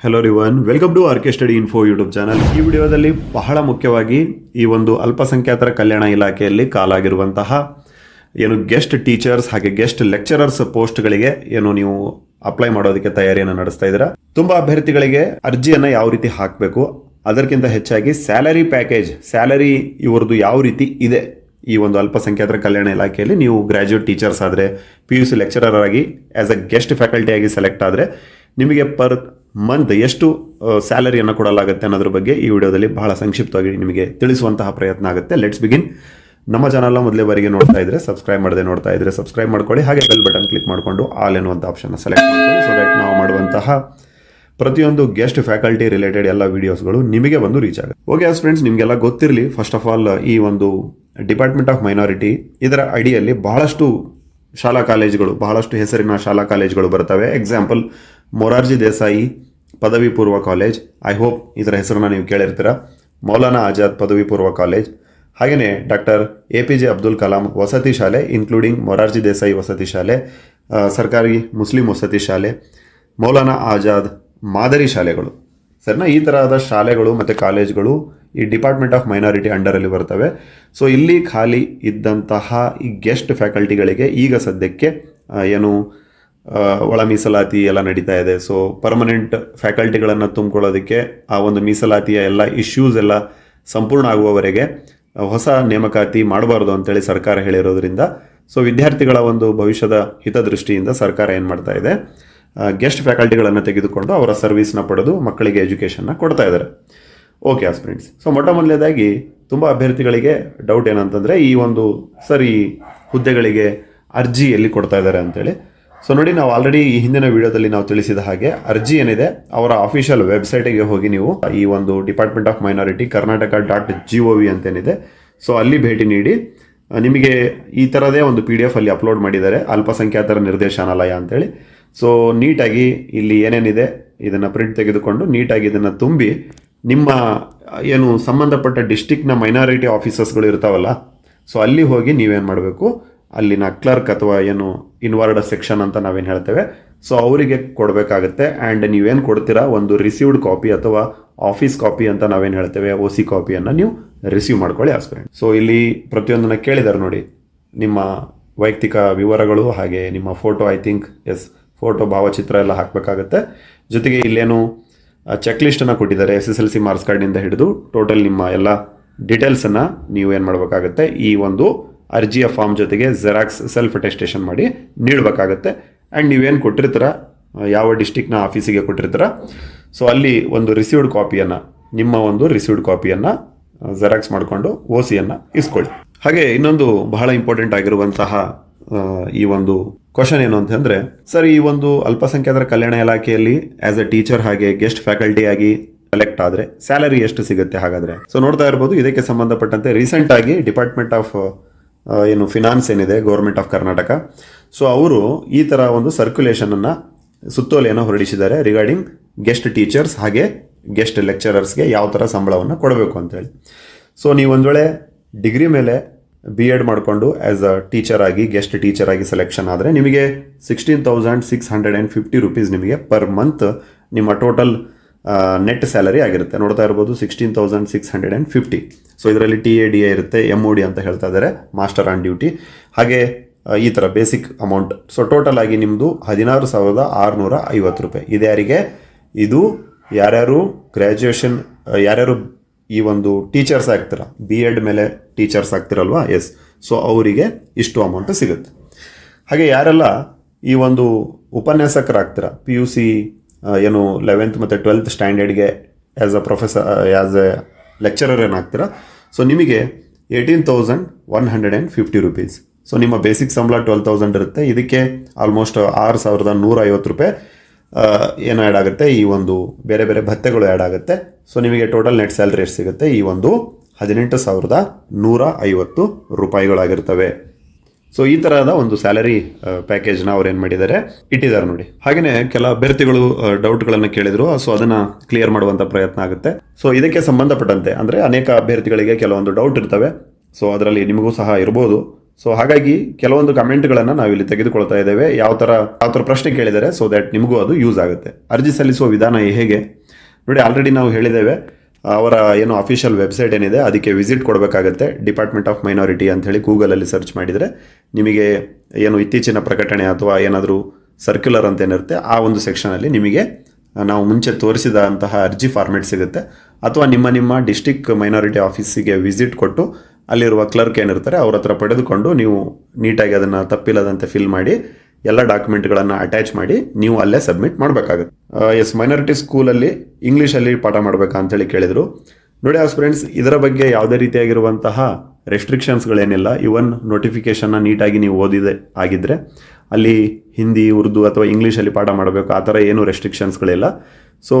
Hello ರಿವನ್ welcome to RK study info YouTube channel ಈ ವಿಡಿಯೋದಲ್ಲಿ ಬಹಳ ಮುಖ್ಯವಾಗಿ ಈ ಒಂದು ಅಲ್ಪಸಂಖ್ಯಾತರ ಕಲ್ಯಾಣ ಇಲಾಖೆಯಲ್ಲಿ ಕಾಲಾಗಿರುವಂತಹ ಏನು ಗೆಸ್ಟ್ ಟೀಚರ್ಸ್ ಹಾಗೆ ಗೆಸ್ಟ್ ಲೆಕ್ಚರರ್ಸ್ ಪೋಸ್ಟ್ಗಳಿಗೆ ಏನು ನೀವು ಅಪ್ಲೈ ಮಾಡೋದಕ್ಕೆ ತಯಾರಿಯನ್ನು ನಡೆಸ್ತಾ ಇದ್ದೀರಾ. ತುಂಬ ಅಭ್ಯರ್ಥಿಗಳಿಗೆ ಅರ್ಜಿಯನ್ನು ಯಾವ ರೀತಿ ಹಾಕಬೇಕು, ಅದಕ್ಕಿಂತ ಹೆಚ್ಚಾಗಿ ಸ್ಯಾಲರಿ ಪ್ಯಾಕೇಜ್ ಸ್ಯಾಲರಿ ಇವರದು ಯಾವ ರೀತಿ ಇದೆ ಈ ಒಂದು ಅಲ್ಪಸಂಖ್ಯಾತರ ಕಲ್ಯಾಣ ಇಲಾಖೆಯಲ್ಲಿ ನೀವು ಗ್ರಾಜ್ಯುಯೇಟ್ ಟೀಚರ್ಸ್ ಆದರೆ ಪಿ ಯು ಸಿ ಲೆಕ್ಚರರ್ ಆಗಿ ಆ್ಯಸ್ ಅ ಗೆಸ್ಟ್ ಫ್ಯಾಕಲ್ಟಿ ಆಗಿ ಸೆಲೆಕ್ಟ್ ಆದರೆ, ನಿಮಗೆ ಪರ್ ಮಂತ್ ಎಷ್ಟು ಸ್ಯಾಲರಿಯನ್ನು ಕೊಡಲಾಗುತ್ತೆ ಅನ್ನೋದ್ರ ಬಗ್ಗೆ ಈ ವಿಡಿಯೋದಲ್ಲಿ ಬಹಳ ಸಂಕ್ಷಿಪ್ತವಾಗಿ ನಿಮಗೆ ತಿಳಿಸುವಂತಹ ಪ್ರಯತ್ನ ಆಗುತ್ತೆ. ಲೆಟ್ಸ್ ಬಿಗಿನ್ ನಮ್ಮ ಚಾನಲ್ನ ಮೊದಲೇ ಬಾರಿಗೆ ನೋಡ್ತಾ ಇದ್ರೆ ಸಬ್ಸ್ಕ್ರೈಬ್ ಮಾಡದೆ ನೋಡ್ತಾ ಇದ್ರೆ ಸಬ್ಸ್ಕ್ರೈಬ್ ಮಾಡ್ಕೊಳ್ಳಿ. ಹಾಗೆ ಬೆಲ್ ಬಟನ್ ಕ್ಲಿಕ್ ಮಾಡಿಕೊಂಡು ಆಲ್ ಎನ್ನುವಂಥ ಆಪ್ಷನ್ ಸೆಲೆಕ್ಟ್ ಮಾಡ್ಕೊಳ್ಳಿ ಸೊ ದಟ್ ನಾವು ಮಾಡುವಂತಹ ಪ್ರತಿಯೊಂದು ಗೆಸ್ಟ್ ಫ್ಯಾಕಲ್ಟಿ ರಿಲೇಟೆಡ್ ಎಲ್ಲ ವಿಡಿಯೋಸ್ಗಳು ನಿಮಗೆ ಬಂದು ರೀಚ್ ಆಗುತ್ತೆ. ಓಕೆ ಆಸ್ ಫ್ರೆಂಡ್ಸ್ ನಿಮಗೆಲ್ಲ ಗೊತ್ತಿರಲಿ ಫಸ್ಟ್ ಆಫ್ ಆಲ್ ಈ ಒಂದು ಡಿಪಾರ್ಟ್ಮೆಂಟ್ ಆಫ್ ಮೈನಾರಿಟಿ ಇದರ ಅಡಿಯಲ್ಲಿ ಬಹಳಷ್ಟು ಶಾಲಾ ಕಾಲೇಜುಗಳು, ಬಹಳಷ್ಟು ಹೆಸರಿನ ಶಾಲಾ ಕಾಲೇಜುಗಳು ಬರ್ತವೆ ಎಕ್ಸಾಂಪಲ್ ಮೊರಾರ್ಜಿ ದೇಸಾಯಿ ಪದವಿ ಪೂರ್ವ ಕಾಲೇಜ್. ಐ ಹೋಪ್ ಇದರ ಹೆಸರನ್ನ ನೀವು ಕೇಳಿರ್ತೀರ. ಮೌಲಾನಾ ಆಜಾದ್ ಪದವಿ ಪೂರ್ವ ಕಾಲೇಜ್. ಹಾಗೆಯೇ doctor A P J Abdul Kalam ವಸತಿ ಶಾಲೆ ಇನ್ಕ್ಲೂಡಿಂಗ್ ಮೊರಾರ್ಜಿ ದೇಸಾಯಿ ವಸತಿ ಶಾಲೆ ಸರ್ಕಾರಿ ಮುಸ್ಲಿಂ ವಸತಿ ಶಾಲೆ, ಮೌಲಾನಾ ಆಜಾದ್ ಮಾದರಿ ಶಾಲೆಗಳು. ಸರಿನಾ? ಈ ತರಹದ ಶಾಲೆಗಳು ಮತ್ತು ಕಾಲೇಜ್ಗಳು ಈ ಡಿಪಾರ್ಟ್ಮೆಂಟ್ ಆಫ್ ಮೈನಾರಿಟಿ ಅಂಡರಲ್ಲಿ ಬರ್ತವೆ. ಸೊ ಇಲ್ಲಿ ಖಾಲಿ ಇದ್ದಂತಹ ಈ ಗೆಸ್ಟ್ ಫ್ಯಾಕಲ್ಟಿಗಳಿಗೆ ಈಗ ಸದ್ಯಕ್ಕೆ ಏನು ಒಳ ಮೀಸಲಾತಿ ಎಲ್ಲ ನಡೀತಾ ಇದೆ. ಸೊ ಪರ್ಮನೆಂಟ್ ಫ್ಯಾಕಲ್ಟಿಗಳನ್ನು ತುಂಬಿಕೊಳ್ಳೋದಕ್ಕೆ ಆ ಒಂದು ಮೀಸಲಾತಿಯ ಎಲ್ಲ ಇಶ್ಯೂಸ್ ಎಲ್ಲ ಸಂಪೂರ್ಣ ಆಗುವವರೆಗೆ ಹೊಸ ನೇಮಕಾತಿ ಮಾಡಬಾರ್ದು ಅಂತೇಳಿ ಸರ್ಕಾರ ಹೇಳಿರೋದ್ರಿಂದ ಸೊ ವಿದ್ಯಾರ್ಥಿಗಳ ಒಂದು ಭವಿಷ್ಯದ ಹಿತದೃಷ್ಟಿಯಿಂದ ಸರ್ಕಾರ ಏನು ಮಾಡ್ತಾ ಇದೆ ಗೆಸ್ಟ್ ಫ್ಯಾಕಲ್ಟಿಗಳನ್ನು ತೆಗೆದುಕೊಂಡು ಅವರ ಸರ್ವಿಸ್ನ ಪಡೆದು ಮಕ್ಕಳಿಗೆ ಎಜುಕೇಷನ್ನ ಕೊಡ್ತಾ ಇದ್ದಾರೆ. ಓಕೆ ಆಸ್ಪಿರೆಂಟ್ಸ್ ಸೊ ಮೊಟ್ಟ ಮೊದಲನೇದಾಗಿ ತುಂಬ ಅಭ್ಯರ್ಥಿಗಳಿಗೆ ಡೌಟ್ ಏನಂತಂದರೆ ಈ ಒಂದು ಸರಿ ಹುದ್ದೆಗಳಿಗೆ ಅರ್ಜಿ ಎಲ್ಲಿ ಕೊಡ್ತಾ ಇದ್ದಾರೆ ಅಂತೇಳಿ. ಸೊ ನೋಡಿ ನಾವು ಆಲ್ರೆಡಿ ಈ ಹಿಂದಿನ ವಿಡಿಯೋದಲ್ಲಿ ನಾವು ತಿಳಿಸಿದ ಹಾಗೆ ಅರ್ಜಿ ಏನಿದೆ, ಅವರ ಅಫಿಷಿಯಲ್ ವೆಬ್ಸೈಟಿಗೆ ಹೋಗಿ ನೀವು ಈ ಒಂದು department of minority Karnataka dot G O V ಅಂತೇನಿದೆ so ಅಲ್ಲಿ ಭೇಟಿ ನೀಡಿ. ನಿಮಗೆ ಈ ಥರದೇ ಒಂದು ಪಿ ಡಿ ಎಫ್ ಅಲ್ಲಿ ಅಪ್ಲೋಡ್ ಮಾಡಿದ್ದಾರೆ, ಅಲ್ಪಸಂಖ್ಯಾತರ ನಿರ್ದೇಶನಾಲಯ ಅಂತೇಳಿ. ಸೊ ನೀಟಾಗಿ ಇಲ್ಲಿ ಏನೇನಿದೆ, ಇದನ್ನು ಪ್ರಿಂಟ್ ತೆಗೆದುಕೊಂಡು ನೀಟಾಗಿ ಇದನ್ನು ತುಂಬಿ ನಿಮ್ಮ, ಏನು ಸಂಬಂಧಪಟ್ಟ ಡಿಸ್ಟಿಕ್ನ ಮೈನಾರಿಟಿ ಆಫೀಸರ್ಸ್ಗಳು ಇರ್ತಾವಲ್ಲ ಸೊ ಅಲ್ಲಿ ಹೋಗಿ ನೀವೇನು ಮಾಡಬೇಕು? ಅಲ್ಲಿನ ಕ್ಲರ್ಕ್ ಅಥವಾ ಏನು ಇನ್ವಾರ್ಡ್ ಸೆಕ್ಷನ್ ಅಂತ ನಾವೇನು ಹೇಳ್ತೇವೆ? ಸೊ ಅವರಿಗೆ ಕೊಡಬೇಕಾಗತ್ತೆ ಆ್ಯಂಡ್ ನೀವೇನು ಕೊಡ್ತೀರಾ? ಒಂದು ರಿಸೀವ್ಡ್ ಕಾಪಿ ಅಥವಾ ಆಫೀಸ್ ಕಾಪಿ ಅಂತ ನಾವೇನು ಹೇಳ್ತೇವೆ? ಒ ಸಿ ಕಾಪಿಯನ್ನು ನೀವು ರಿಸೀವ್ ಮಾಡ್ಕೊಳ್ಳಿ ಆಸ್ಪೆಂಡ್ ಸೊ ಇಲ್ಲಿ ಪ್ರತಿಯೊಂದನ್ನು ಕೇಳಿದ್ದಾರೆ ನೋಡಿ. ನಿಮ್ಮ ವೈಯಕ್ತಿಕ ವಿವರಗಳು ಹಾಗೆ ನಿಮ್ಮ photo I think yes photo ಭಾವಚಿತ್ರ ಎಲ್ಲ ಹಾಕಬೇಕಾಗತ್ತೆ. ಜೊತೆಗೆ ಇಲ್ಲೇನು ಚೆಕ್ ಲಿಸ್ಟನ್ನು ಕೊಟ್ಟಿದ್ದಾರೆ S S L C marks ಕಾರ್ಡ್ನಿಂದ ಹಿಡಿದು ಟೋಟಲ್ ನಿಮ್ಮ ಎಲ್ಲ ಡೀಟೇಲ್ಸನ್ನು ನೀವು ಏನು ಮಾಡಬೇಕಾಗುತ್ತೆ ಈ ಒಂದು ಅರ್ಜಿಯ ಫಾರ್ಮ್ ಜೊತೆಗೆ ಜೆರಾಕ್ಸ್ ಸೆಲ್ಫ್ ಅಟೆಸ್ಟೇಷನ್ ಮಾಡಿ ನೀಡಬೇಕಾಗತ್ತೆ. ಆ್ಯಂಡ್ ನೀವೇನು ಕೊಟ್ಟಿರ್ತೀರ ಯಾವ ಡಿಸ್ಟಿಕ್ನ ಆಫೀಸಿಗೆ ಕೊಟ್ಟಿರ್ತೀರ ಸೊ ಅಲ್ಲಿ ಒಂದು ರಿಸೀವ್ಡ್ ಕಾಪಿಯನ್ನು ನಿಮ್ಮ ಒಂದು ರಿಸೀವ್ಡ್ ಕಾಪಿಯನ್ನು ಜೆರಾಕ್ಸ್ ಮಾಡಿಕೊಂಡು ಓ ಸಿಯನ್ನು ಇಸ್ಕೊಳ್ಳಿ. ಹಾಗೆ ಇನ್ನೊಂದು ಬಹಳ ಇಂಪಾರ್ಟೆಂಟ್ ಆಗಿರುವಂತಹ ಈ ಒಂದು ಕ್ವಶನ್ ಏನು ಅಂತಂದ್ರೆ, ಸರ್, ಈ ಒಂದು ಅಲ್ಪಸಂಖ್ಯಾತರ ಕಲ್ಯಾಣ ಇಲಾಖೆಯಲ್ಲಿ ಆಸ್ ಎ ಟೀಚರ್ ಹಾಗೆ ಗೆಸ್ಟ್ ಫ್ಯಾಕಲ್ಟಿ ಆಗಿ ಸೆಲೆಕ್ಟ್ ಆದ್ರೆ ಸ್ಯಾಲರಿ ಎಷ್ಟು ಸಿಗುತ್ತೆ ಹಾಗಾದ್ರೆ? ಸೊ ನೋಡ್ತಾ ಇರ್ಬೋದು, ಇದಕ್ಕೆ ಸಂಬಂಧಪಟ್ಟಂತೆ ರೀಸೆಂಟ್ ಆಗಿ ಡಿಪಾರ್ಟ್ಮೆಂಟ್ ಆಫ್ ಏನು ಫಿನಾನ್ಸ್ ಏನಿದೆ ಗೌರ್ಮೆಂಟ್ ಆಫ್ ಕರ್ನಾಟಕ ಸೊ ಅವರು ಈ ತರ ಒಂದು ಸರ್ಕ್ಯುಲೇಷನ್ ಅನ್ನ ಸುತ್ತೋಲೆಯನ್ನು ಹೊರಡಿಸಿದ್ದಾರೆ ರಿಗಾರ್ಡಿಂಗ್ ಗೆಸ್ಟ್ ಟೀಚರ್ಸ್ ಹಾಗೆ ಗೆಸ್ಟ್ ಲೆಕ್ಚರರ್ಸ್ಗೆ ಯಾವ ಥರ ಸಂಬಳವನ್ನು ಕೊಡಬೇಕು ಅಂತೇಳಿ ಸೊ ನೀವು ಒಂದು ವೇಳೆ ಡಿಗ್ರಿ ಮೇಲೆ ಬಿ ಎಡ್ ಮಾಡಿಕೊಂಡು ಆ್ಯಸ್ ಅ ಟೀಚರ್ ಆಗಿ ಗೆಸ್ಟ್ ಟೀಚರ್ ಆಗಿ ಸೆಲೆಕ್ಷನ್ ಆದರೆ ನಿಮಗೆ sixteen thousand six hundred and fifty rupees ನಿಮಗೆ ಪರ್ ಮಂತ್ ನಿಮ್ಮ ಟೋಟಲ್ ನೆಟ್ ಸ್ಯಾಲರಿ ಆಗಿರುತ್ತೆ. ನೋಡ್ತಾ ಇರ್ಬೋದು sixteen thousand six hundred and fifty so ಇದರಲ್ಲಿ ಟಿ ಎ ಡಿ ಎ ಇರುತ್ತೆ ಎಂ ಒ ಡಿ ಅಂತ ಹೇಳ್ತಾ ಇದ್ದಾರೆ ಮಾಸ್ಟರ್ ಆನ್ ಡ್ಯೂಟಿ ಹಾಗೆ ಈ ಥರ ಬೇಸಿಕ್ ಅಮೌಂಟ್ ಸೊ ಟೋಟಲ್ ಆಗಿ ನಿಮ್ಮದು ಹದಿನಾರು ಸಾವಿರದ ಆರುನೂರ ಐವತ್ತು ರೂಪಾಯಿ. ಇದು ಯಾರಿಗೆ? ಇದು ಯಾರ್ಯಾರು ಗ್ರ್ಯಾಜುಯೇಷನ್ ಯಾರ್ಯಾರು ಈ ಒಂದು ಟೀಚರ್ಸ್ ಆಗ್ತೀರ? ಬಿ ಎಡ್ ಮೇಲೆ ಟೀಚರ್ಸ್ ಆಗ್ತಿರಲ್ವಾ? ಎಸ್ ಸೊ ಅವರಿಗೆ ಇಷ್ಟು ಅಮೌಂಟ್ ಸಿಗುತ್ತೆ. ಹಾಗೆ ಯಾರೆಲ್ಲ ಈ ಒಂದು ಉಪನ್ಯಾಸಕರಾಗ್ತೀರ? ಪಿ ಯು ಸಿ ಏನು ಲೆವೆಂತ್ ಮತ್ತು twelfth ಸ್ಟ್ಯಾಂಡರ್ಡ್ಗೆ as a professor as a lecturer ಏನಾಗ್ತೀರಾ? So ನಿಮಗೆ eighteen thousand one hundred and fifty rupees so ನಿಮ್ಮ ಬೇಸಿಕ್ ಸಂಬಳ ಟ್ವೆಲ್ ತೌಸಂಡ್ ಇರುತ್ತೆ. ಇದಕ್ಕೆ ಆಲ್ಮೋಸ್ಟ್ ಆರು ಸಾವಿರದ ನೂರ ಐವತ್ತು ರೂಪಾಯಿ ಏನು ಆ್ಯಡ್ ಆಗುತ್ತೆ? ಈ ಒಂದು ಬೇರೆ ಬೇರೆ ಭತ್ತೆಗಳು ಆ್ಯಡ್ ಆಗುತ್ತೆ. ಸೊ ನಿಮಗೆ ಟೋಟಲ್ ನೆಟ್ ಸ್ಯಾಲ್ರಿ ಎಷ್ಟು ಸಿಗುತ್ತೆ? ಈ ಒಂದು ಹದಿನೆಂಟು ಸಾವಿರದ ನೂರ ಐವತ್ತು ರೂಪಾಯಿಗಳಾಗಿರ್ತವೆ. ಸೊ ಈ ಥರದ ಒಂದು ಸ್ಯಾಲರಿ ಪ್ಯಾಕೇಜ್ನ ಅವ್ರು ಏನು ಮಾಡಿದ್ದಾರೆ? ಇಟ್ಟಿದ್ದಾರೆ ನೋಡಿ. ಹಾಗೆಯೇ ಕೆಲ ಅಭ್ಯರ್ಥಿಗಳು ಡೌಟ್ಗಳನ್ನು ಕೇಳಿದ್ರು. ಸೊ ಅದನ್ನ ಕ್ಲಿಯರ್ ಮಾಡುವಂಥ ಪ್ರಯತ್ನ ಆಗುತ್ತೆ. ಸೊ ಇದಕ್ಕೆ ಸಂಬಂಧಪಟ್ಟಂತೆ, ಅಂದರೆ ಅನೇಕ ಅಭ್ಯರ್ಥಿಗಳಿಗೆ ಕೆಲವೊಂದು ಡೌಟ್ ಇರ್ತವೆ. ಸೊ ಅದರಲ್ಲಿ ನಿಮಗೂ ಸಹ ಇರ್ಬೋದು. ಸೊ ಹಾಗಾಗಿ ಕೆಲವೊಂದು ಕಮೆಂಟ್ಗಳನ್ನು ನಾವು ಇಲ್ಲಿ ತೆಗೆದುಕೊಳ್ತಾ ಇದ್ದೇವೆ. ಯಾವ ಥರ ಯಾವ ಥರ ಪ್ರಶ್ನೆ ಕೇಳಿದರೆ ಸೊ ದ್ಯಾಟ್ ನಿಮಗೂ ಅದು ಯೂಸ್ ಆಗುತ್ತೆ. ಅರ್ಜಿ ಸಲ್ಲಿಸುವ ವಿಧಾನ ಹೇಗೆ? ನೋಡಿ ಆಲ್ರೆಡಿ ನಾವು ಹೇಳಿದ್ದೇವೆ. ಅವರ ಏನು ಅಫಿಷಿಯಲ್ ವೆಬ್ಸೈಟ್ ಏನಿದೆ, ಅದಕ್ಕೆ ವಿಸಿಟ್ ಕೊಡಬೇಕಾಗತ್ತೆ. ಡಿಪಾರ್ಟ್ಮೆಂಟ್ ಆಫ್ ಮೈನಾರಿಟಿ ಅಂತ ಹೇಳಿ ಗೂಗಲಲ್ಲಿ ಸರ್ಚ್ ಮಾಡಿದರೆ, ನಿಮಗೆ ಏನು ಇತ್ತೀಚಿನ ಪ್ರಕಟಣೆ ಅಥವಾ ಏನಾದರೂ ಸರ್ಕ್ಯುಲರ್ ಅಂತ ಏನಿರುತ್ತೆ, ಆ ಒಂದು ಸೆಕ್ಷನಲ್ಲಿ ನಿಮಗೆ ನಾವು ಮುಂಚೆ ತೋರಿಸಿದ ಅಂತಹ ಅರ್ಜಿ ಫಾರ್ಮೆಟ್ ಸಿಗುತ್ತೆ. ಅಥವಾ ನಿಮ್ಮ ನಿಮ್ಮ ಡಿಸ್ಟಿಕ್ ಮೈನಾರಿಟಿ ಆಫೀಸಿಗೆ ವಿಸಿಟ್ ಕೊಟ್ಟು ಅಲ್ಲಿರುವ ಕ್ಲರ್ಕ್ ಏನಿರ್ತಾರೆ ಅವ್ರ ಹತ್ರ ಪಡೆದುಕೊಂಡು ನೀವು ನೀಟಾಗಿ ಅದನ್ನು ತಪ್ಪಿಲ್ಲದಂತೆ ಫಿಲ್ ಮಾಡಿ, ಎಲ್ಲ ಡಾಕ್ಯುಮೆಂಟ್ಗಳನ್ನು ಅಟ್ಯಾಚ್ ಮಾಡಿ ನೀವು ಅಲ್ಲೇ ಸಬ್ಮಿಟ್ ಮಾಡಬೇಕಾಗುತ್ತೆ. ಎಸ್ ಮೈನಾರಿಟಿ ಸ್ಕೂಲಲ್ಲಿ ಇಂಗ್ಲೀಷಲ್ಲಿ ಪಾಠ ಮಾಡಬೇಕಾ ಅಂತೇಳಿ ಕೇಳಿದರು. ನೋಡಿ ಆಸ್ ಫ್ರೆಂಡ್ಸ್ ಇದರ ಬಗ್ಗೆ ಯಾವುದೇ ರೀತಿಯಾಗಿರುವಂತಹ ರೆಸ್ಟ್ರಿಕ್ಷನ್ಸ್ಗಳೇನಿಲ್ಲ ಇವನ್ ನೋಟಿಫಿಕೇಶನ್ನ ನೀಟಾಗಿ ನೀವು ಓದಿದೆ ಆಗಿದ್ದರೆ ಅಲ್ಲಿ ಹಿಂದಿ, ಉರ್ದು ಅಥವಾ ಇಂಗ್ಲೀಷಲ್ಲಿ ಪಾಠ ಮಾಡಬೇಕು. ಆ ಥರ ಏನು ರೆಸ್ಟ್ರಿಕ್ಷನ್ಸ್ಗಳಿಲ್ಲ ಸೊ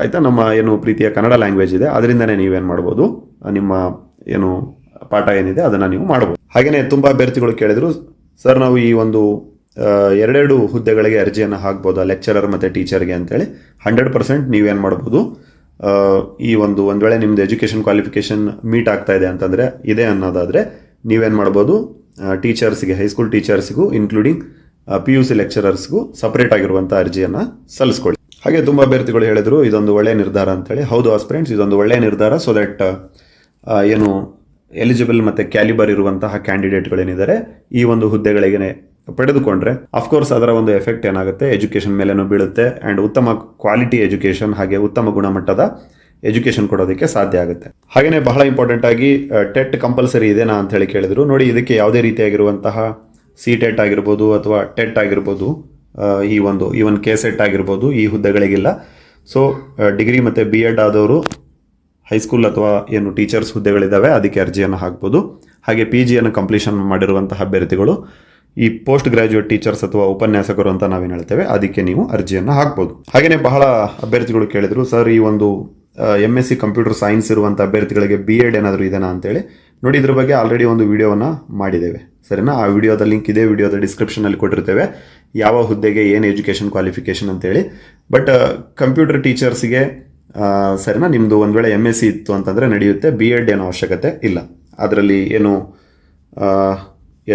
ಆಯಿತಾ, ನಮ್ಮ ಏನು ಪ್ರೀತಿಯ ಕನ್ನಡ ಲ್ಯಾಂಗ್ವೇಜ್ ಇದೆ. ಅದರಿಂದನೇ ನೀವೇನು ಮಾಡ್ಬೋದು? ನಿಮ್ಮ ಏನು ಪಾಠ ಏನಿದೆ ಅದನ್ನು ನೀವು ಮಾಡ್ಬೋದು. ಹಾಗೆಯೇ ತುಂಬ ಅಭ್ಯರ್ಥಿಗಳು ಕೇಳಿದರು, ಸರ್, ನಾವು ಈ ಒಂದು ಎರಡೆರಡು ಹುದ್ದೆಗಳಿಗೆ ಅರ್ಜಿಯನ್ನು ಹಾಕ್ಬೋದಾ? ಲೆಕ್ಚರರ್ ಮತ್ತು ಟೀಚರ್ಗೆ ಅಂತೇಳಿ. ಹಂಡ್ರೆಡ್ ಪರ್ಸೆಂಟ್ ನೀವೇನು ಮಾಡ್ಬೋದು ಈ ಒಂದು ಒಂದು ವೇಳೆ ನಿಮ್ಮದು ಎಜುಕೇಷನ್ ಕ್ವಾಲಿಫಿಕೇಷನ್ ಮೀಟ್ ಆಗ್ತಾ ಇದೆ ಅಂತಂದರೆ ಇದೆ ಅನ್ನೋದಾದರೆ ನೀವೇನು ಮಾಡ್ಬೋದು ಟೀಚರ್ಸ್ಗೆ ಹೈಸ್ಕೂಲ್ ಟೀಚರ್ಸ್ಗೂ ಇನ್ಕ್ಲೂಡಿಂಗ್ ಪಿ ಯು ಸಿ ಲೆಕ್ಚರರ್ಸ್ಗೂ ಸಪ್ರೇಟ್ ಆಗಿರುವಂಥ ಅರ್ಜಿಯನ್ನು ಸಲ್ಲಿಸ್ಕೊಳ್ಳಿ. ಹಾಗೆ ತುಂಬ ಅಭ್ಯರ್ಥಿಗಳು ಹೇಳಿದರು, ಇದೊಂದು ಒಳ್ಳೆಯ ನಿರ್ಧಾರ ಅಂತೇಳಿ. ಹೌದು ಆಸ್ಪಿರೆಂಟ್ಸ್, ಇದೊಂದು ಒಳ್ಳೆಯ ನಿರ್ಧಾರ. ಸೊ ದಟ್ ಏನು ಎಲಿಜಿಬಲ್ ಮತ್ತು ಕ್ಯಾಲಿಬರ್ ಇರುವಂತಹ ಕ್ಯಾಂಡಿಡೇಟ್ಗಳೇನಿದ್ದಾರೆ ಈ ಒಂದು ಹುದ್ದೆಗಳಿಗೆ ಪಡೆದುಕೊಂಡ್ರೆ ಅಫ್ಕೋರ್ಸ್ ಅದರ ಒಂದು ಎಫೆಕ್ಟ್ ಏನಾಗುತ್ತೆ? ಎಜುಕೇಷನ್ ಮೇಲೇನೂ ಬೀಳುತ್ತೆ ಆ್ಯಂಡ್ ಉತ್ತಮ ಕ್ವಾಲಿಟಿ ಎಜುಕೇಷನ್ ಹಾಗೆ ಉತ್ತಮ ಗುಣಮಟ್ಟದ ಎಜುಕೇಷನ್ ಕೊಡೋದಕ್ಕೆ ಸಾಧ್ಯ ಆಗುತ್ತೆ. ಹಾಗೆಯೇ ಬಹಳ ಇಂಪಾರ್ಟೆಂಟ್ ಆಗಿ ಟೆಟ್ ಕಂಪಲ್ಸರಿ ಇದೆನಾ ಅಂತ ಹೇಳಿ ಕೇಳಿದ್ರು. ನೋಡಿ, ಇದಕ್ಕೆ ಯಾವುದೇ ರೀತಿಯಾಗಿರುವಂತಹ ಸಿ ಟೆಟ್ ಆಗಿರ್ಬೋದು ಅಥವಾ ಟೆಟ್ ಆಗಿರ್ಬೋದು ಈ ಒಂದು ಈವನ್ ಕೆ ಸೆಟ್ ಆಗಿರ್ಬೋದು ಈ ಹುದ್ದೆಗಳಿಗಿಲ್ಲ. ಸೊ ಡಿಗ್ರಿ ಮತ್ತು ಬಿ ಎಡ್ ಆದವರು ಹೈಸ್ಕೂಲ್ ಅಥವಾ ಏನು ಟೀಚರ್ಸ್ ಹುದ್ದೆಗಳಿದ್ದಾವೆ, ಅದಕ್ಕೆ ಅರ್ಜಿಯನ್ನು ಹಾಕ್ಬೋದು. ಹಾಗೆ ಪಿ ಜಿಯನ್ನು ಕಂಪ್ಲೀಷನ್ ಮಾಡಿರುವಂತಹ ಅಭ್ಯರ್ಥಿಗಳು, ಈ ಪೋಸ್ಟ್ ಗ್ರಾಜ್ಯುಯೇಟ್ ಟೀಚರ್ಸ್ ಅಥವಾ ಉಪನ್ಯಾಸಕರು ಅಂತ ನಾವೇನು ಹೇಳ್ತೇವೆ, ಅದಕ್ಕೆ ನೀವು ಅರ್ಜಿಯನ್ನು ಹಾಕ್ಬೋದು. ಹಾಗೆಯೇ ಬಹಳ ಅಭ್ಯರ್ಥಿಗಳು ಕೇಳಿದರು, ಸರ್, ಈ ಒಂದು M S C computer science ಇರುವಂಥ ಅಭ್ಯರ್ಥಿಗಳಿಗೆ ಬಿ ಎಡ್ ಏನಾದರೂ ಇದೆನಾ ಅಂತೇಳಿ? ನೋಡಿ, ಇದ್ರ ಬಗ್ಗೆ ಆಲ್ರೆಡಿ ಒಂದು ವಿಡಿಯೋವನ್ನು ಮಾಡಿದ್ದೇವೆ. ಸರಿನಾ? ಆ ವಿಡಿಯೋದ ಲಿಂಕ್ ಇದೆ, ವಿಡಿಯೋದ ಡಿಸ್ಕ್ರಿಪ್ಷನಲ್ಲಿ ಕೊಟ್ಟಿರ್ತೇವೆ. ಯಾವ ಹುದ್ದೆಗೆ ಏನು ಎಜುಕೇಷನ್ ಕ್ವಾಲಿಫಿಕೇಷನ್ ಅಂತೇಳಿ. ಬಟ್ ಕಂಪ್ಯೂಟರ್ ಟೀಚರ್ಸ್ಗೆ ಸರಿನಾ ನಿಮ್ಮದು ಒಂದು ವೇಳೆ ಎಂ ಎಸ್ ಸಿ ಇತ್ತು ಅಂತಂದರೆ ನಡೆಯುತ್ತೆ. ಬಿ ಎಡ್ ಏನೋ ಅವಶ್ಯಕತೆ ಇಲ್ಲ. ಅದರಲ್ಲಿ ಏನು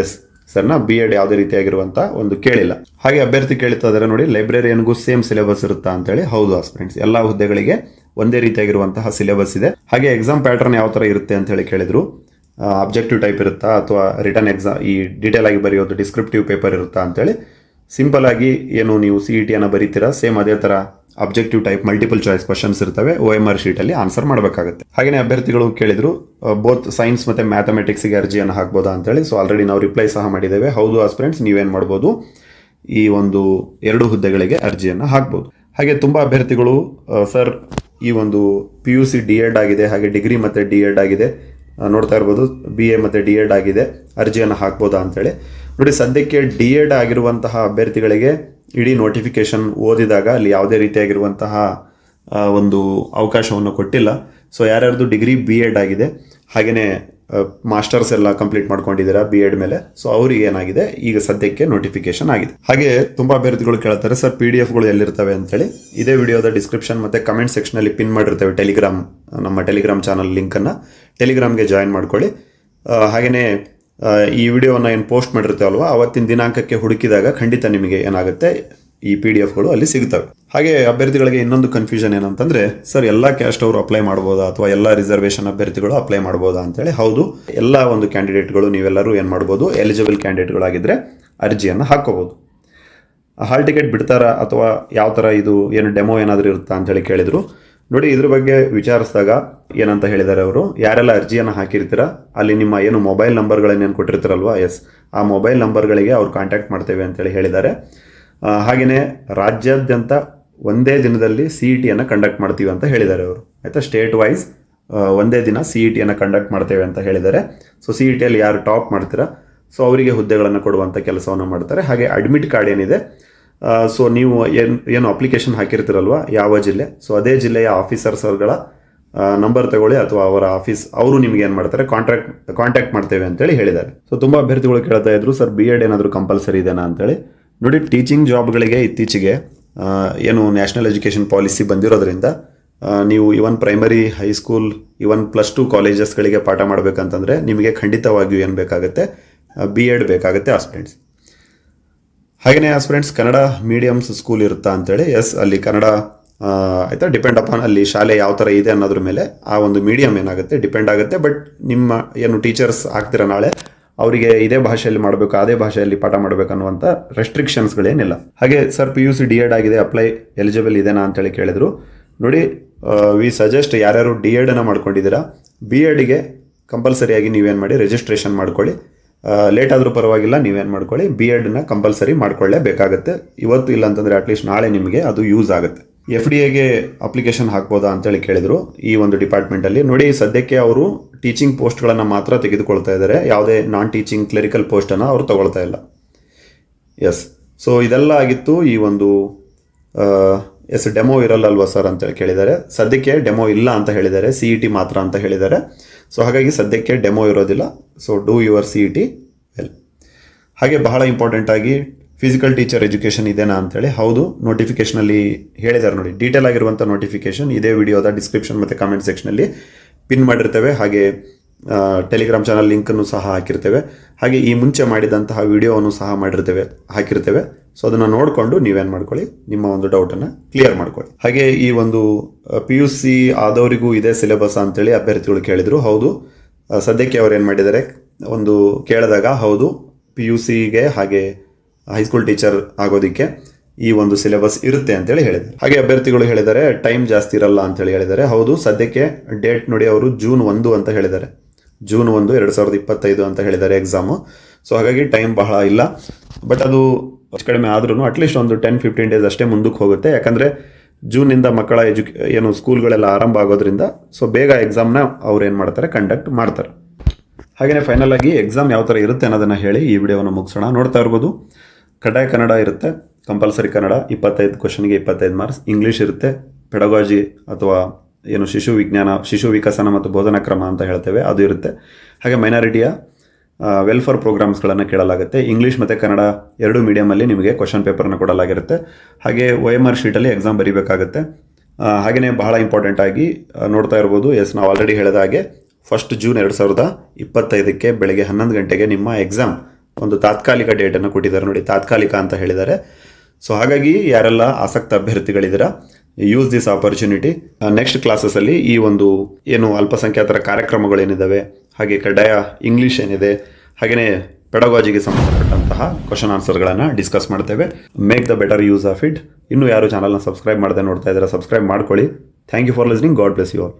ಎಸ್ ಸರಿನಾ? ಬಿ ಎಡ್ ಯಾವುದೇ ರೀತಿಯಾಗಿರುವಂಥ ಒಂದು ಕೇಳಿಲ್ಲ. ಹಾಗೆ ಅಭ್ಯರ್ಥಿ ಕೇಳ್ತಾ ಇದ್ದಾರೆ ನೋಡಿ ಲೈಬ್ರರಿಯನ್ಗೂ ಸೇಮ್ ಸಿಲೆಬಸ್ ಇರುತ್ತಾ ಅಂತೇಳಿ. ಹೌದು ಆಸ್ಪಿರೆಂಟ್ಸ್ ಎಲ್ಲ ಹುದ್ದೆಗಳಿಗೆ ಒಂದೇ ರೀತಿಯಾಗಿರುವಂತಹ ಸಿಲೆಬಸ್ ಇದೆ. ಹಾಗೆ ಎಕ್ಸಾಮ್ ಪ್ಯಾಟರ್ನ್ ಯಾವ ಥರ ಇರುತ್ತೆ ಅಂತ ಹೇಳಿ ಕೇಳಿದ್ರು. ಅಬ್ಜೆಕ್ಟಿವ್ ಟೈಪ್ ಇರುತ್ತಾ ಅಥವಾ ರಿಟರ್ನ್ ಎಕ್ಸಾಮ್ ಈ ಡೀಟೇಲ್ ಆಗಿ ಬರೆಯೋದು ಡಿಸ್ಕ್ರಿಪ್ಟಿವ್ ಪೇಪರ್ ಇರುತ್ತಾ ಅಂತೇಳಿ. ಸಿಂಪಲ್ ಆಗಿ ಏನು ನೀವು ಸಿ ಇ ಟಿಯನ್ನು ಬರೀತೀರಾ? ಸೇಮ್ ಅದೇ ಥರ objective type multiple choice questions ಇರ್ತವೆ. ಒ ಎಂ ಆರ್ ಶೀಟಲ್ಲಿ ಆನ್ಸರ್ ಮಾಡಬೇಕಾಗುತ್ತೆ. ಹಾಗೆಯೇ ಅಭ್ಯರ್ಥಿಗಳು ಕೇಳಿದ್ರು ಬೋತ್ ಸೈನ್ಸ್ ಮತ್ತು ಮ್ಯಾಥಮೆಟಿಕ್ಸ್ಗೆ ಅರ್ಜಿಯನ್ನು ಹಾಕ್ಬೋದಾ? ಅಂತೇಳಿ. ಸೊ ಆಲ್ರೆಡಿ ನಾವು ರಿಪ್ಲೈ ಸಹ ಮಾಡಿದ್ದೇವೆ. ಹೌದು ಆಸ್ಪಿರೆಂಟ್ಸ್ ನೀವೇನು ಮಾಡ್ಬೋದು? ಈ ಒಂದು ಎರಡು ಹುದ್ದೆಗಳಿಗೆ ಅರ್ಜಿಯನ್ನು ಹಾಕ್ಬೋದು. ಹಾಗೆ ತುಂಬ ಅಭ್ಯರ್ಥಿಗಳು ಸರ್, ಈ ಒಂದು P U C D Ed ಆಗಿದೆ. ಹಾಗೆ ಡಿಗ್ರಿ ಮತ್ತು ಡಿ ಎಡ್ ಆಗಿದೆ. ನೋಡ್ತಾ ಇರ್ಬೋದು ಬಿ ಎ ಮತ್ತು ಡಿ ಎಡ್ ಆಗಿದೆ. ಅರ್ಜಿಯನ್ನು ಹಾಕ್ಬೋದಾ? ಅಂತೇಳಿ. ನೋಡಿ, ಸದ್ಯಕ್ಕೆ ಡಿ ಎಡ್ ಆಗಿರುವಂತಹ ಅಭ್ಯರ್ಥಿಗಳಿಗೆ ಇಡೀ ನೋಟಿಫಿಕೇಶನ್ ಓದಿದಾಗ ಅಲ್ಲಿ ಯಾವುದೇ ರೀತಿಯಾಗಿರುವಂತಹ ಒಂದು ಅವಕಾಶವನ್ನು ಕೊಟ್ಟಿಲ್ಲ. ಸೊ ಯಾರ್ಯಾರ್ದು ಡಿಗ್ರಿ ಬಿ ಎಡ್ ಆಗಿದೆ ಹಾಗೆಯೇ ಮಾಸ್ಟರ್ಸ್ ಎಲ್ಲ ಕಂಪ್ಲೀಟ್ ಮಾಡ್ಕೊಂಡಿದ್ದೀರಾ ಬಿ ಎಡ್ ಮೇಲೆ ಸೊ ಅವ್ರಿಗೆ ಏನಾಗಿದೆ, ಈಗ ಸದ್ಯಕ್ಕೆ ನೋಟಿಫಿಕೇಶನ್ ಆಗಿದೆ. ಹಾಗೆ ತುಂಬ ಅಭ್ಯರ್ಥಿಗಳು ಕೇಳ್ತಾರೆ, ಸರ್ ಪಿ ಡಿ ಎಫ್ಗಳು ಎಲ್ಲಿರ್ತವೆ? ಅಂತೇಳಿ. ಇದೇ ವಿಡಿಯೋದ ಡಿಸ್ಕ್ರಿಪ್ಷನ್ ಮತ್ತು ಕಮೆಂಟ್ ಸೆಕ್ಷನಲ್ಲಿ ಪಿನ್ ಮಾಡಿರ್ತೇವೆ ಟೆಲಿಗ್ರಾಮ್ ನಮ್ಮ ಟೆಲಿಗ್ರಾಮ್ ಚಾನಲ್ ಲಿಂಕನ್ನು. ಟೆಲಿಗ್ರಾಮ್ಗೆ ಜಾಯಿನ್ ಮಾಡ್ಕೊಳ್ಳಿ. ಹಾಗೆಯೇ ಈ ವಿಡಿಯೋವನ್ನು ಏನು ಪೋಸ್ಟ್ ಮಾಡಿರ್ತೇವಲ್ವ, ಅವತ್ತಿನ ದಿನಾಂಕಕ್ಕೆ ಹುಡುಕಿದಾಗ ಖಂಡಿತ ನಿಮಗೆ ಏನಾಗುತ್ತೆ? ಈ ಪಿ ಡಿ ಎಫ್ಗಳು ಅಲ್ಲಿ ಸಿಗ್ತವೆ. ಹಾಗೆ ಅಭ್ಯರ್ಥಿಗಳಿಗೆ ಇನ್ನೊಂದು ಕನ್ಫ್ಯೂಷನ್ ಏನಂತಂದ್ರೆ, ಸರ್, ಎಲ್ಲ ಕ್ಯಾಸ್ಟ್ ಅವರು ಅಪ್ಲೈ ಮಾಡ್ಬೋದಾ? ಅಥವಾ ಎಲ್ಲ ರಿಸರ್ವೇಷನ್ ಅಭ್ಯರ್ಥಿಗಳು ಅಪ್ಲೈ ಮಾಡ್ಬೋದಾ? ಅಂತೇಳಿ, ಹೌದು, ಎಲ್ಲ ಒಂದು ಕ್ಯಾಂಡಿಡೇಟ್ಗಳು ನೀವೆಲ್ಲರೂ ಏನು ಮಾಡ್ಬೋದು? ಎಲಿಜಿಬಲ್ ಕ್ಯಾಂಡಿಡೇಟ್ಗಳಾಗಿದ್ದರೆ ಅರ್ಜಿಯನ್ನು ಹಾಕ್ಕೋಬೋದು. ಹಾಲ್ ಟಿಕೆಟ್ ಬಿಡ್ತಾರಾ? ಅಥವಾ ಯಾವ ಥರ ಇದು, ಏನು ಡೆಮೋ ಏನಾದರೂ ಇರುತ್ತಾ? ಅಂತ ಹೇಳಿ ಕೇಳಿದರು. ನೋಡಿ, ಇದ್ರ ಬಗ್ಗೆ ವಿಚಾರಿಸಿದಾಗ ಏನಂತ ಹೇಳಿದ್ದಾರೆ ಅವರು? ಯಾರೆಲ್ಲ ಅರ್ಜಿಯನ್ನು ಹಾಕಿರ್ತೀರಾ? ಅಲ್ಲಿ ನಿಮ್ಮ ಏನು ಮೊಬೈಲ್ ನಂಬರ್ಗಳನ್ನೇನು ಕೊಟ್ಟಿರ್ತಾರಲ್ವಾ? ಎಸ್ ಆ ಮೊಬೈಲ್ ನಂಬರ್ಗಳಿಗೆ ಅವ್ರು ಕಾಂಟ್ಯಾಕ್ಟ್ ಮಾಡ್ತೇವೆ ಅಂತೇಳಿ ಹೇಳಿದ್ದಾರೆ. ಹಾಗೆಯೇ ರಾಜ್ಯಾದ್ಯಂತ ಒಂದೇ ದಿನದಲ್ಲಿ ಸಿ ಇ ಟಿಯನ್ನು ಕಂಡಕ್ಟ್ ಮಾಡ್ತೀವಿ ಅಂತ ಹೇಳಿದ್ದಾರೆ ಅವರು. ಆಯಿತಾ? ಸ್ಟೇಟ್ ವೈಸ್ ಒಂದೇ ದಿನ ಸಿ ಇ ಟಿಯನ್ನು ಕಂಡಕ್ಟ್ ಮಾಡ್ತೇವೆ ಅಂತ ಹೇಳಿದ್ದಾರೆ. ಸೊ ಸಿ ಇ ಟಿಯಲ್ಲಿ ಯಾರು ಟಾಪ್ ಮಾಡ್ತೀರಾ? ಸೊ ಅವರಿಗೆ ಹುದ್ದೆಗಳನ್ನು ಕೊಡುವಂಥ ಕೆಲಸವನ್ನು ಮಾಡ್ತಾರೆ. ಹಾಗೆ ಅಡ್ಮಿಟ್ ಕಾರ್ಡ್ ಏನಿದೆ ಸೊ ನೀವು ಏನು ಏನು ಅಪ್ಲಿಕೇಶನ್ ಹಾಕಿರ್ತೀರಲ್ವ ಯಾವ ಜಿಲ್ಲೆ? ಸೊ ಅದೇ ಜಿಲ್ಲೆಯ ಆಫೀಸರ್ಸ್ಗಳ ನಂಬರ್ ತಗೊಳ್ಳಿ ಅಥವಾ ಅವರ ಆಫೀಸ್ ಅವರು ನಿಮ್ಗೆ ಏನು ಮಾಡ್ತಾರೆ? ಕಾಂಟ್ರಾಕ್ಟ್ ಕಾಂಟ್ಯಾಕ್ಟ್ ಮಾಡ್ತೇವೆ ಅಂತೇಳಿ ಹೇಳಿದ್ದಾರೆ. ಸೊ ತುಂಬ ಅಭ್ಯರ್ಥಿಗಳು ಕೇಳ್ತಾ ಇದ್ರು ಸರ್ ಬಿ ಎಡ್ ಏನಾದರೂ ಕಂಪಲ್ಸರಿ ಇದೆನಾ? ಅಂತೇಳಿ. ನೋಡಿ ಟೀಚಿಂಗ್ ಜಾಬ್ಗಳಿಗೆ ಇತ್ತೀಚೆಗೆ ಆ, ಏನು ನ್ಯಾಷನಲ್ ಎಜುಕೇಷನ್ ಪಾಲಿಸಿ ಬಂದಿರೋದ್ರಿಂದ ನೀವು even primary high school even plus two ಕಾಲೇಜಸ್ಗಳಿಗೆ ಪಾಠ ಮಾಡಬೇಕಂತಂದರೆ ನಿಮಗೆ ಖಂಡಿತವಾಗಿಯೂ ಏನು ಬೇಕಾಗುತ್ತೆ? ಬಿ ಎಡ್ ಬೇಕಾಗುತ್ತೆ ಆಸ್ಪಿರೆಂಟ್ಸ್ ಹಾಗೆಯೇ ಫ್ರೆಂಡ್ಸ್ ಕನ್ನಡ ಮೀಡಿಯಮ್ಸ್ ಸ್ಕೂಲ್ ಇರುತ್ತಾ ಅಂತೇಳಿ ಎಸ್ ಅಲ್ಲಿ ಕನ್ನಡ ಆಯಿತಾ ಡಿಪೆಂಡ್ ಅಪಾನ್ ಅಲ್ಲಿ ಶಾಲೆ ಯಾವ ಥರ ಇದೆ ಅನ್ನೋದ್ರ ಮೇಲೆ ಆ ಒಂದು ಮೀಡಿಯಮ್ ಏನಾಗುತ್ತೆ ಡಿಪೆಂಡ್ ಆಗುತ್ತೆ. ಬಟ್ ನಿಮ್ಮ, ಏನು ಟೀಚರ್ಸ್ ಆಗ್ತೀರ ನಾಳೆ, ಅವರಿಗೆ ಇದೇ ಭಾಷೆಯಲ್ಲಿ ಮಾಡಬೇಕು, ಅದೇ ಭಾಷೆಯಲ್ಲಿ ಪಾಠ ಮಾಡಬೇಕು ಅನ್ನುವಂಥ ರೆಸ್ಟ್ರಿಕ್ಷನ್ಸ್ಗಳೇನಿಲ್ಲ ಹಾಗೆ sir P U C D Ed ಆಗಿದೆ ಅಪ್ಲೈ ಎಲಿಜಿಬಲ್ ಇದೆನಾ ಅಂತೇಳಿ ಕೇಳಿದ್ರು. ನೋಡಿ ವಿ ಸಜೆಸ್ಟ್ ಯಾರ್ಯಾರು ಡಿ ಎಡನ್ನು ಮಾಡ್ಕೊಂಡಿದ್ದೀರಾ ಬಿ ಎಡ್ಗೆ ಕಂಪಲ್ಸರಿಯಾಗಿ ನೀವೇನು ಮಾಡಿ ರಿಜಿಸ್ಟ್ರೇಷನ್ ಮಾಡ್ಕೊಳ್ಳಿ. ಲೇಟ್ ಆದರೂ ಪರವಾಗಿಲ್ಲ, ನೀವೇನು ಮಾಡ್ಕೊಳ್ಳಿ ಬಿ ಎಡ್ನ ಕಂಪಲ್ಸರಿ ಮಾಡ್ಕೊಳ್ಳೇಬೇಕಾಗತ್ತೆ. ಇವತ್ತು ಇಲ್ಲ ಅಂತಂದರೆ ಅಟ್ಲೀಸ್ಟ್ ನಾಳೆ ನಿಮಗೆ ಅದು ಯೂಸ್ ಆಗುತ್ತೆ. ಎಫ್ ಡಿ ಎಗೆ ಅಪ್ಲಿಕೇಶನ್ ಹಾಕ್ಬೋದಾ ಅಂತೇಳಿ ಕೇಳಿದರು, ಈ ಒಂದು ಡಿಪಾರ್ಟ್ಮೆಂಟಲ್ಲಿ ನೋಡಿ, ಸದ್ಯಕ್ಕೆ ಅವರು ಟೀಚಿಂಗ್ ಪೋಸ್ಟ್ಗಳನ್ನು ಮಾತ್ರ ತೆಗೆದುಕೊಳ್ತಾ ಇದ್ದಾರೆ. ಯಾವುದೇ ನಾನ್ ಟೀಚಿಂಗ್ ಕ್ಲರಿಕಲ್ ಪೋಸ್ಟನ್ನು ಅವರು ತಗೊಳ್ತಾ ಇಲ್ಲ. ಎಸ್ ಸೊ ಇದೆಲ್ಲ ಆಗಿತ್ತು ಈ ಒಂದು ಎಸ್ ಡೆಮೋ ಇರಲ್ಲಲ್ವಾ ಸರ್ ಅಂತೇಳಿ ಕೇಳಿದ್ದಾರೆ. ಸದ್ಯಕ್ಕೆ ಡೆಮೋ ಇಲ್ಲ ಅಂತ ಹೇಳಿದ್ದಾರೆ. ಸಿ ಇ ಟಿ ಮಾತ್ರ ಅಂತ ಹೇಳಿದ್ದಾರೆ. ಸೊ ಹಾಗಾಗಿ ಸದ್ಯಕ್ಕೆ ಡೆಮೋ ಇರೋದಿಲ್ಲ. So do your C E T well ಹಾಗೆ ಬಹಳ ಇಂಪಾರ್ಟೆಂಟ್ ಆಗಿ ಫಿಸಿಕಲ್ ಟೀಚರ್ ಎಜುಕೇಷನ್ ಇದೆನಾ ಅಂತೇಳಿ, ಹೌದು ನೋಟಿಫಿಕೇಶನಲ್ಲಿ ಹೇಳಿದ್ದಾರೆ ನೋಡಿ. ಡೀಟೇಲ್ ಆಗಿರುವಂಥ ನೋಟಿಫಿಕೇಶನ್ ಇದೇ ವಿಡಿಯೋದ ಡಿಸ್ಕ್ರಿಪ್ಷನ್ ಮತ್ತು ಕಾಮೆಂಟ್ ಸೆಕ್ಷನಲ್ಲಿ ಪಿನ್ ಮಾಡಿರ್ತೇವೆ. ಹಾಗೆ ಟೆಲಿಗ್ರಾಮ್ ಚಾನಲ್ ಲಿಂಕನ್ನು ಸಹ ಹಾಕಿರ್ತೇವೆ. ಹಾಗೆ ಈ ಮುಂಚೆ ಮಾಡಿದಂತಹ ವಿಡಿಯೋವನ್ನು ಸಹ ಮಾಡಿರ್ತೇವೆ, ಹಾಕಿರ್ತೇವೆ. ಸೊ ಅದನ್ನು ನೋಡಿಕೊಂಡು ನೀವೇನು ಮಾಡ್ಕೊಳ್ಳಿ, ನಿಮ್ಮ ಒಂದು ಡೌಟನ್ನು ಕ್ಲಿಯರ್ ಮಾಡ್ಕೊಳ್ಳಿ. ಹಾಗೆ ಈ ಒಂದು ಪಿ ಯು ಸಿ ಆದವರಿಗೂ ಇದೇ ಸಿಲೆಬಸ್ ಅಂತೇಳಿ ಅಭ್ಯರ್ಥಿಗಳು ಕೇಳಿದರು. ಹೌದು ಸದ್ಯಕ್ಕೆ ಅವ್ರು ಏನು ಮಾಡಿದ್ದಾರೆ, ಒಂದು ಕೇಳಿದಾಗ ಹೌದು ಪಿ ಯು ಸಿಗೆ ಹಾಗೆ ಹೈಸ್ಕೂಲ್ ಟೀಚರ್ ಆಗೋದಕ್ಕೆ ಈ ಒಂದು ಸಿಲೆಬಸ್ ಇರುತ್ತೆ ಅಂತೇಳಿ ಹೇಳಿದ್ದಾರೆ. ಹಾಗೆ ಅಭ್ಯರ್ಥಿಗಳು ಹೇಳಿದ್ದಾರೆ ಟೈಮ್ ಜಾಸ್ತಿ ಇರಲ್ಲ ಅಂತೇಳಿ ಹೇಳಿದ್ದಾರೆ. ಹೌದು, ಸದ್ಯಕ್ಕೆ ಡೇಟ್ ನೋಡಿ ಅವರು ಜೂನ್ ಒಂದು ಅಂತ ಹೇಳಿದ್ದಾರೆ. ಜೂನ್ ಒಂದು, ಎರಡು ಸಾವಿರದ ಇಪ್ಪತ್ತೈದು ಅಂತ ಹೇಳಿದ್ದಾರೆ ಎಕ್ಸಾಮು ಸೊ ಹಾಗಾಗಿ ಟೈಮ್ ಬಹಳ ಇಲ್ಲ. ಬಟ್ ಅದು ಹೆಚ್ಚು ಕಡಿಮೆ ಆದ್ರೂ ಅಟ್ಲೀಸ್ಟ್ ಒಂದು ಟೆನ್ ಫಿಫ್ಟೀನ್ ಡೇಸ್ ಅಷ್ಟೇ ಮುಂದಕ್ಕೆ ಹೋಗುತ್ತೆ. ಯಾಕಂದರೆ ಜೂನಿಂದ ಮಕ್ಕಳ ಎಜುಕೆ, ಏನು ಸ್ಕೂಲ್ಗಳೆಲ್ಲ ಆರಂಭ ಆಗೋದ್ರಿಂದ ಸೊ ಬೇಗ ಎಕ್ಸಾಮ್ನ ಅವ್ರು ಏನು ಮಾಡ್ತಾರೆ ಕಂಡಕ್ಟ್ ಮಾಡ್ತಾರೆ. ಹಾಗೆಯೇ ಫೈನಲ್ ಆಗಿ ಎಕ್ಸಾಮ್ ಯಾವ ಥರ ಇರುತ್ತೆ ಅನ್ನೋದನ್ನು ಹೇಳಿ ಈ ವಿಡಿಯೋವನ್ನು ಮುಗಿಸೋಣ. ನೋಡ್ತಾ ಇರ್ಬೋದು. ಕಡ್ಡಾಯ ಕನ್ನಡ ಇರುತ್ತೆ. ಕಂಪಲ್ಸರಿ ಕನ್ನಡ, ಇಪ್ಪತ್ತೈದು ಕ್ವಶನ್ಗೆ ಇಪ್ಪತ್ತೈದು ಮಾರ್ಕ್ಸ್ ಇಂಗ್ಲೀಷ್ ಇರುತ್ತೆ. ಪೆಡಗಾಜಿ ಅಥವಾ ಏನು ಶಿಶು ವಿಜ್ಞಾನ, ಶಿಶು ವಿಕಸನ ಮತ್ತು ಬೋಧನಾ ಕ್ರಮ ಅಂತ ಹೇಳ್ತೇವೆ, ಅದು ಇರುತ್ತೆ. ಹಾಗೆ ಮೈನಾರಿಟಿಯ ವೆಲ್ಫೇರ್ ಪ್ರೋಗ್ರಾಮ್ಸ್ಗಳನ್ನು ಕೇಳಲಾಗುತ್ತೆ. ಇಂಗ್ಲೀಷ್ ಮತ್ತು ಕನ್ನಡ ಎರಡು ಮೀಡಿಯಮಲ್ಲಿ ನಿಮಗೆ ಕ್ವಶನ್ ಪೇಪರ್ನ ಕೊಡಲಾಗಿರುತ್ತೆ. ಹಾಗೆ ಒ ಎಂ ಆರ್ ಶೀಟಲ್ಲಿ ಎಕ್ಸಾಮ್ ಬರೀಬೇಕಾಗುತ್ತೆ. ಹಾಗೆಯೇ ಬಹಳ ಇಂಪಾರ್ಟೆಂಟ್ ಆಗಿ ನೋಡ್ತಾ ಇರ್ಬೋದು. ಎಸ್ ನಾವು ಆಲ್ರೆಡಿ ಹೇಳಿದ ಹಾಗೆ ಫಸ್ಟ್ ಜೂನ್ ಎರಡು ಸಾವಿರದ ಇಪ್ಪತ್ತೈದಕ್ಕೆ ಬೆಳಗ್ಗೆ ಹನ್ನೊಂದು ಗಂಟೆಗೆ ನಿಮ್ಮ ಎಕ್ಸಾಮ್ ಒಂದು ತಾತ್ಕಾಲಿಕ ಡೇಟನ್ನು ಕೊಟ್ಟಿದ್ದಾರೆ ನೋಡಿ, ತಾತ್ಕಾಲಿಕ ಅಂತ ಹೇಳಿದ್ದಾರೆ. ಸೊ ಹಾಗಾಗಿ ಯಾರೆಲ್ಲ ಆಸಕ್ತ ಅಭ್ಯರ್ಥಿಗಳಿದ್ದೀರಾ ಯೂಸ್ ದಿಸ್ ಆಪರ್ಚುನಿಟಿ ನೆಕ್ಸ್ಟ್ ಕ್ಲಾಸಸಲ್ಲಿ ಈ ಒಂದು ಏನು ಅಲ್ಪಸಂಖ್ಯಾತರ ಕಾರ್ಯಕ್ರಮಗಳೇನಿದ್ದಾವೆ ಹಾಗೆ ಕಡ್ಡಾಯ ಇಂಗ್ಲೀಷ್ ಏನಿದೆ ಹಾಗೆಯೇ ಪೆಡಗಾಜಿಗೆ ಸಂಬಂಧಪಟ್ಟಂತಹ ಕ್ವಶನ್ ಆನ್ಸರ್ಗಳನ್ನು ಡಿಸ್ಕಸ್ ಮಾಡ್ತೇವೆ. Make the better use of it ಇನ್ನೂ ಯಾರು ಚಾನಲ್ನ ಸಬ್ಸ್ಕ್ರೈಬ್ ಮಾಡದೆ ನೋಡ್ತಾ ಇದ್ದಾರೆ ಸಬ್ಸ್ಕ್ರೈಬ್ ಮಾಡ್ಕೊಳ್ಳಿ. Thank you for listening God bless you all